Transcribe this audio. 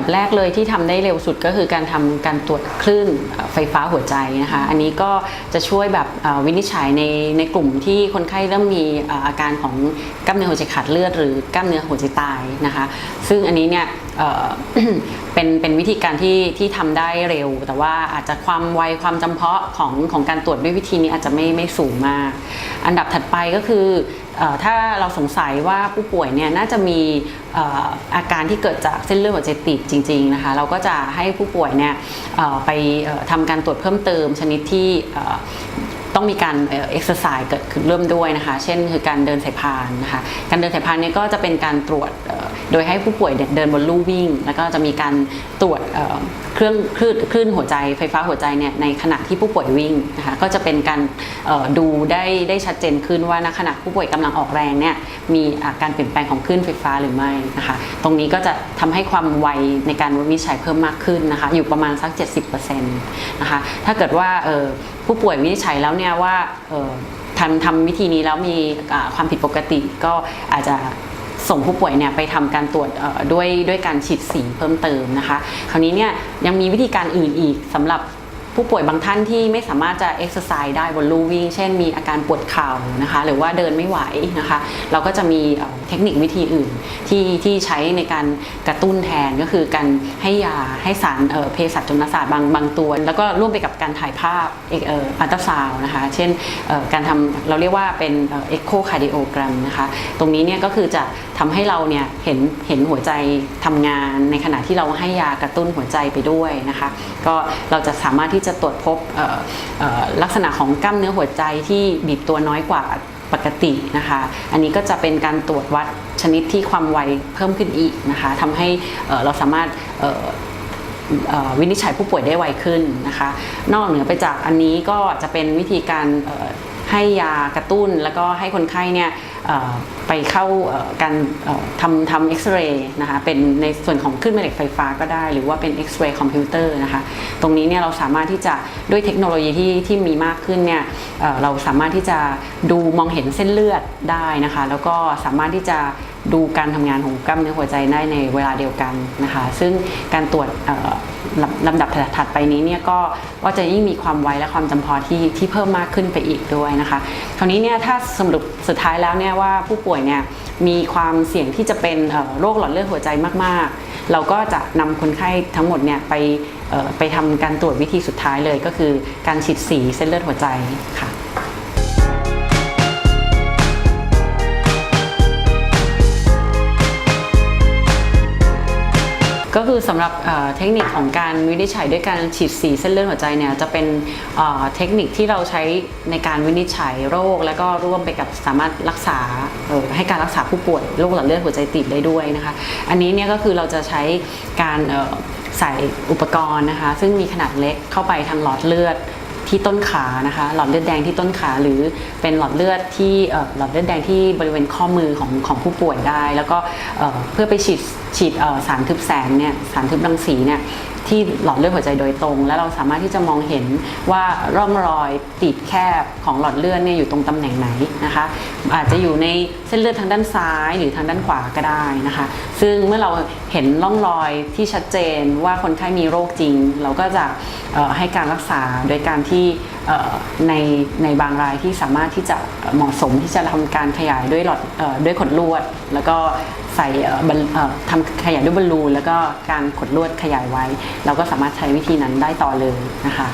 ับแรกเลยที่ทำได้เร็วสุดก็คือการทำการตรวจคลื่นไฟฟ้าหัวใจนะคะ อันนี้ก็จะช่วยแบบวินิจฉัยในในกลุ่มที่คนไข้เริ่มมีอาการของกล้ามเนื้อหัวใจขาดเลือด หรือกล้ามเนื้อหัวใจตายนะคะ ซึ่งอันนี้เนี่ยเป็นเป็นวิธีการที่ที่ทำได้เร็ว แต่ว่าอาจจะความไวความจำเพาะของของการตรวจด้วยวิธีนี้อาจจะไม่ไม่สูงมาก อันดับถัดไปก็คือถ้าเราสงสัยว่าผู้ป่วยเนี่ยน่าจะมีอาการที่เกิดจากเส้นเลือดหัวใจตีบจริงๆนะคะเราก็จะให้ผู้ป่วยเนี่ยไปเอ่อทำการตรวจเพิ่มเติมชนิดที่ต้องมีการเอ็กซ์ไซส์เกิดขึ้นเริ่มด้วยนะคะ เช่นคือการเดินสายพานนะคะ การเดินสายพานนี่ก็จะเป็นการตรวจ โดยให้ผู้ป่วยเดินบนลู่วิ่ง แล้วก็จะมีการตรวจเเครื่องคลื่นคลื่นหัวใจไฟฟ้าหัวใจเนี่ยในขณะที่ผู้ป่วยวิ่งนะคะก็จะเป็นการดูได้ได้ชัดเจนขึ้นว่าณขณะผู้ป่วยกำลังออกแรงเนี่ยมีอาการเปลี่ยนแปลงของคลื่นไฟฟ้าหรือไม่นะคะตรงนี้ก็จะทำให้ความไวในการวินิจฉัยเพิ่มมากขึ้นนะคะอยู่ประมาณสัก 70%นะคะถ้าเกิดว่าผู้ป่วยวินิจฉัยแล้วเนี่ยว่าทำทำวิธีนี้แล้วมีความผิดปกติก็อาจจะ ส่งผู้ป่วยเนี่ยไปทำการตรวจด้วยด้วยการฉีดสีเพิ่มเติมนะคะ คราวนี้เนี่ยยังมีวิธีการอื่นอีกสำหรับ ผู้ป่วยบางท่านที่ไม่สามารถจะเอ็กซ์ไซส์ได้บนลู่วิ่ง เช่นมีอาการปวดเข่านะคะหรือว่าเดินไม่ไหวนะคะ เราก็จะมีเทคนิควิธีอื่นที่ที่ใช้ในการกระตุ้นแทนก็คือการให้ยาให้สารเภสัชจุลศาสตร์บางบางตัว แล้วก็ร่วมไปกับการถ่ายภาพเอกอัลตราซาวนะคะ เช่นการทำเราเรียกว่าเป็นเอ็กโคคาร์ดิโอกรมนะคะตรงนี้เนี่ยก็คือจะทำให้เราเนี่ยเห็นเห็นหัวใจทำงานในขณะที่เราให้ยากระตุ้นหัวใจไปด้วยนะคะ ก็เราจะสามารถที่จะตรวจพบลักษณะของกล้ามเนื้อหัวใจที่บีบตัวน้อยกว่าปกตินะคะ อันนี้ก็จะเป็นการตรวจวัดชนิดที่ความไวเพิ่มขึ้นอีกนะคะทำให้เราสามารถวินิจฉัยผู้ป่วยได้ไวขึ้นนะคะ นอกเหนือไปจากอันนี้ก็จะเป็นวิธีการ ให้ยากระตุ้นแล้วก็ให้คนไข้เนี่ยไปเข้าการทำทำเอ็กซเรย์นะคะเป็นในส่วนของคลื่นแม่เหล็กไฟฟ้าก็ได้ หรือว่าเป็นเอ็กซเรย์คอมพิวเตอร์นะคะตรงนี้เนี่ยเราสามารถที่จะด้วยเทคโนโลยีที่ที่มีมากขึ้นเนี่ยเเราสามารถที่จะดูมองเห็นเส้นเลือดได้นะคะแล้วก็สามารถที่จะดูการทำงานของกล้ามเนื้อหัวใจได้ในเวลาเดียวกันนะคะซึ่งการตรวจ ลำดับถัดไปนี้เนี่ยก็ก็จะยิ่งมีความไวและความจำเพาะที่ที่เพิ่มมากขึ้นไปอีกด้วยนะคะคราวนี้เนี่ยถ้าสรุปสุดท้ายแล้วเนี่ยว่าผู้ป่วยเนี่ยมีความเสี่ยงที่จะเป็นโรคหลอดเลือดหัวใจมาก ๆ เราก็จะนำคนไข้ทั้งหมดเนี่ยไปไปทำการตรวจวิธีสุดท้ายเลยก็คือการฉีดสีเส้นเลือดหัวใจค่ะ ก็คือสำหรับเทคนิคของการวินิจฉัยด้วยการฉีดสีเส้นเลือดหัวใจเนี่ยจะเป็นเทคนิคที่เราใช้ในการวินิจฉัยโรค แล้วก็ร่วมไปกับสามารถรักษาให้การรักษาผู้ป่วยโรคหลอดเลือดหัวใจตีบได้ด้วยนะคะอันนี้เนี่ยก็คือเราจะใช้การใส่อุปกรณ์นะคะ ซึ่งมีขนาดเล็กเข้าไปทางหลอดเลือด ที่ต้นขานะคะหลอดเลือดแดงที่ต้นขาหรือเป็นหลอดเลือดที่หลอดเลือดแดงที่บริเวณข้อมือของของผู้ป่วยได้ แล้วก็เพื่อไปฉีดฉีดสารทึบแสงเนี่ยสารทึบรังสีเนี่ย ที่หลอดเลือดหัวใจโดยตรง แล้วเราสามารถที่จะมองเห็นว่าร่องรอยตีบแคบของหลอดเลือดเนี่ยอยู่ตรงตำแหน่งไหนนะคะ อาจจะอยู่ในเส้นเลือดทางด้านซ้ายหรือทางด้านขวาก็ได้นะคะ ซึ่งเมื่อเราเห็นร่องรอยที่ชัดเจนว่าคนไข้มีโรคจริง เราก็จะให้การรักษาโดยการที่ในในบางรายที่สามารถที่จะเหมาะสมที่จะทำการขยายด้วยหลอดด้วยขดลวด แล้วก็ใส่ทำขยายด้วยบอลลูนแล้วก็การขดลวดขยายไว้ เราก็สามารถใช้วิธีนั้นได้ต่อเลยนะคะ